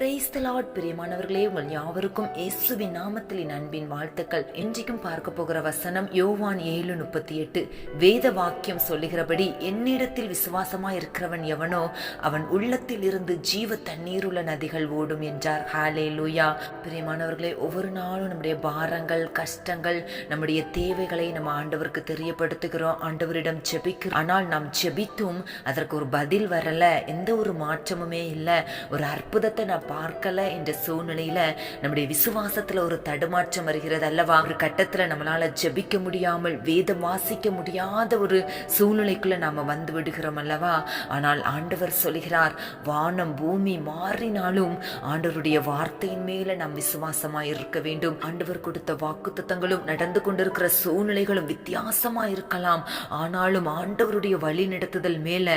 Price Lord பிரியமானவர்களே உங்கள் யாவருக்கும் இயேசுவின் நாமத்தில் அன்பின் வாழ்த்துக்கள். இன்றைக்கும் பார்க்க போகிற வசனம் யோவான் ஏழு முப்பத்தி எட்டு. வேத வாக்கியம் சொல்லுகிறபடி என்னிடத்தில் விசுவாசமாக இருக்கிறவன் எவனோ அவன் உள்ளத்தில் இருந்து ஜீவ தண்ணீருள்ள நதிகள் ஓடும் என்றார். ஹாலே லூயா பிரியமானவர்களே ஒவ்வொரு நாளும் நம்முடைய பாரங்கள் கஷ்டங்கள் நம்முடைய தேவைகளை நம்ம ஆண்டவருக்கு தெரியப்படுத்துகிறோம். ஆண்டவரிடம் ஜெபிக்கிறோம். ஆனால் நாம் ஜெபித்தும் அதற்கு ஒரு பதில் வரல. எந்த ஒரு மாற்றமுமே இல்லை. ஒரு அற்புதத்தை நான் பார்க்கல. என்ற சூழ்நிலையில நம்முடைய விசுவாசத்துல ஒரு தடுமாற்றம் வருகிறது அல்லவா? ஒரு கட்டத்துல நம்மளால ஜெபிக்க முடியாமல் வேதம் வாசிக்க முடியாத ஒரு சூழ்நிலைக்குள்ள நாம வந்து விடுகிறோம் அல்லவா? ஆனால் ஆண்டவர் சொல்கிறார் வானம் பூமி மாறினாலும் ஆண்டவருடைய வார்த்தையின் மேல நாம் விசுவாசமாக இருக்க வேண்டும். ஆண்டவர் கொடுத்த வாக்குத்தத்தங்களும் நடந்து கொண்டிருக்கிற சூழ்நிலைகளும் வித்தியாசமா இருக்கலாம். ஆனாலும் ஆண்டவருடைய வழி நடத்துதல் மேல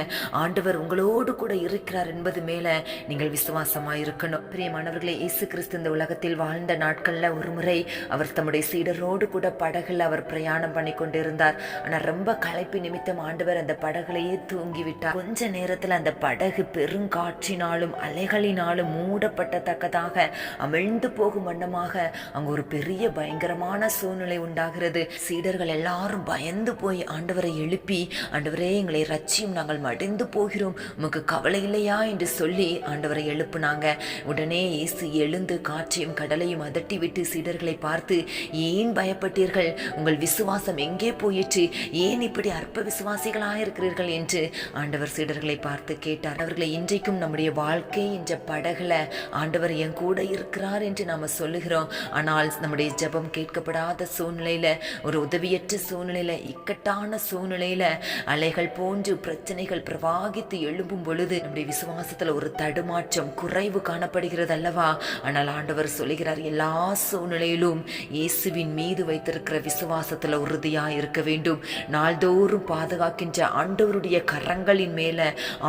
ஆண்டவர் உங்களோடு கூட இருக்கிறார் என்பது மேல நீங்கள் விசுவாசமா பார்க்கணும். பிரியமானவர்களே இயேசு கிறிஸ்து இந்த உலகத்தில் வாழ்ந்த நாட்கள்ல ஒரு முறை அவர் தம்முடைய சீடரோடு கூட படகுல அவர் பிரயாணம் பண்ணி கொண்டிருந்தார். ஆனா ரொம்ப களைப்பு நிமித்தம் ஆண்டவர் அந்த படகுலையே தூங்கிவிட்டார். கொஞ்ச நேரத்துல அந்த படகு பெருங்காற்றினாலும் அலைகளினாலும் மூடப்பட்டத்தக்கதாக அமிழ்ந்து போகும் வண்ணமாக அங்க ஒரு பெரிய பயங்கரமான சூழ்நிலை உண்டாகிறது. சீடர்கள் எல்லாரும் பயந்து போய் ஆண்டவரை எழுப்பி ஆண்டவரே எங்களை ரட்சியும் நாங்கள் மடிந்து போகிறோம். உமக்கு கவலை இல்லையா? என்று சொல்லி ஆண்டவரை எழுப்புனாங்க. உடனே இயேசு எழுந்து காற்றையும் கடலையும் அதட்டிவிட்டு சீடர்களை பார்த்து ஏன் பயப்பட்டீர்கள்? உங்கள் விசுவாசம் எங்கே போயிற்று? ஏன் இப்படி அற்ப விசுவாசிகளாக இருக்கிறீர்கள்? என்று ஆண்டவர் சீடர்களை பார்த்து கேட்டார். அவர்களை இன்றைக்கும் நம்முடைய வாழ்க்கை என்ற படகுல ஆண்டவர் என் கூட இருக்கிறார் என்று நாம் சொல்லுகிறோம். ஆனால் நம்முடைய ஜெபம் கேட்கப்படாத சூழ்நிலையில ஒரு உதவியற்ற சூழ்நிலையில இக்கட்டான சூழ்நிலையில அலைகள் போன்று பிரச்சனைகள் பிரவாகித்து எழும்பும் பொழுது நம்முடைய விசுவாசத்துல ஒரு தடுமாற்றம் குறைவு காணப்படுகிறது அல்லவா ஆனால் ஆண்டவர் சொல்லுகிறார் எல்லா சூழ்நிலையிலும் இயேசுவின் மீது வைத்திருக்கிற விசுவாசத்தில் உறுதியா இருக்க வேண்டும். நாள்தோறும் பாதுகாக்கின்ற ஆண்டவருடைய கரங்களின் மேல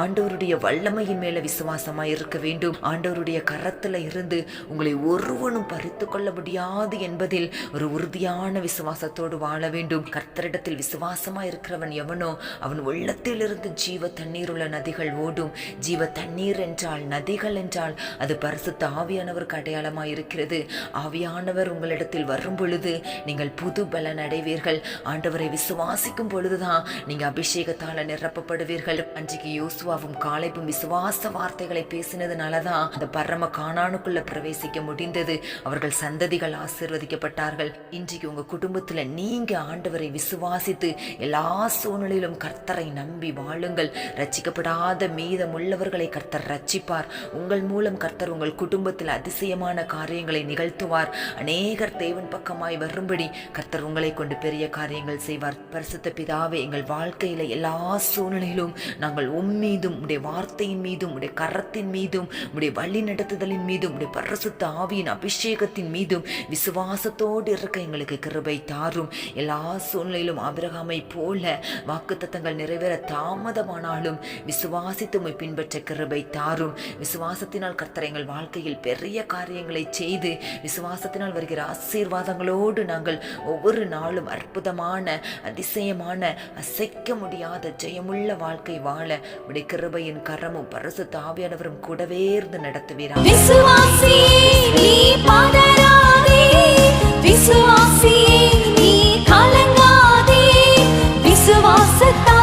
ஆண்டவருடைய வல்லமையின் மேல விசுவாசமா இருக்க வேண்டும். ஆண்டவருடைய கரத்துல இருந்து உங்களை ஒருவனும் பறித்து கொள்ள முடியாது என்பதில் ஒரு உறுதியான விசுவாசத்தோடு வாழ வேண்டும். கர்த்தரிடத்தில் விசுவாசமா இருக்கிறவன் எவனோ அவன் உள்ளத்திலிருந்து ஜீவ தண்ணீர் உள்ள நதிகள் ஓடும். ஜீவ தண்ணீர் என்றால் நதிகள் என்றால் அது பரிசுத்த ஆவியானவருக்கு அடையாளமாக இருக்கிறது. ஆவியானவர் உங்களிடத்தில் வரும் பொழுது நீங்கள் புது பலன் அடைவீர்கள். ஆண்டவரை விசுவாசிக்கும் பொழுதுதான் நீங்கள் அபிஷேகத்தால் நிரப்பப்படுவீர்கள். அன்றைக்கு யோசுவாவும் காலைப்பும் விசுவாச வார்த்தைகளை பேசினதுனால தான் அந்த பரம காணானுக்குள்ள பிரவேசிக்க முடிந்தது. அவர்கள் சந்ததிகள் ஆசீர்வதிக்கப்பட்டார்கள். இன்றைக்கு உங்கள் குடும்பத்தில் நீங்கள் ஆண்டவரை விசுவாசித்து எல்லா சூழ்நிலையிலும் கர்த்தரை நம்பி வாழுங்கள். ரச்சிக்கப்படாத மீதம் உள்ளவர்களை கர்த்தர் ரச்சிப்பார் உங்கள் மூலம் கர்த்தர் உங்கள் குடும்பத்தில் அதிசயமான காரியங்களை நிகழ்த்துவார். அநேகர் தேவன் பக்கமாய் வரும்படி கர்த்தர் உங்களை கொண்டு பெரிய காரியங்கள் செய்வார். பரிசுத்த பிதாவே எங்கள் வாழ்க்கையில எல்லா சூழ்நிலையிலும் நாங்கள் உம்மீதும் உடைய வார்த்தையின் மீதும் உடைய கரத்தின் மீதும் உடைய வழி நடத்துதலின் மீதும் உடைய பரிசுத்த ஆவியின் அபிஷேகத்தின் மீதும் விசுவாசத்தோடு இருக்க எங்களுக்கு கிருபை தாரும். எல்லா சூழ்நிலையிலும் அபிரகாமை போல வாக்குத்தத்தங்கள் நிறைவேற தாமதமானாலும் விசுவாசித்து பின்பற்ற கிருபை தாரும். விசுவாசத்தினால் கர்த்தர் எங்கள் வாழ்க்கையில் பெரிய காரியங்களை செய்து விசுவாசத்தினால் வருகிற ஆசீர்வாதங்களோடு நாங்கள் ஒவ்வொரு நாளும் அற்புதமான அதிசயமான அசைக்க முடியாத ஜெயமுள்ள வாழ்க்கை வாழ உடைய கிருபையின் கரமும் பரசு தாவியானவரும் கூடவே இருந்து நடத்துவீராக விசுவாசி நீ கலங்காதே. விசுவாசத்தா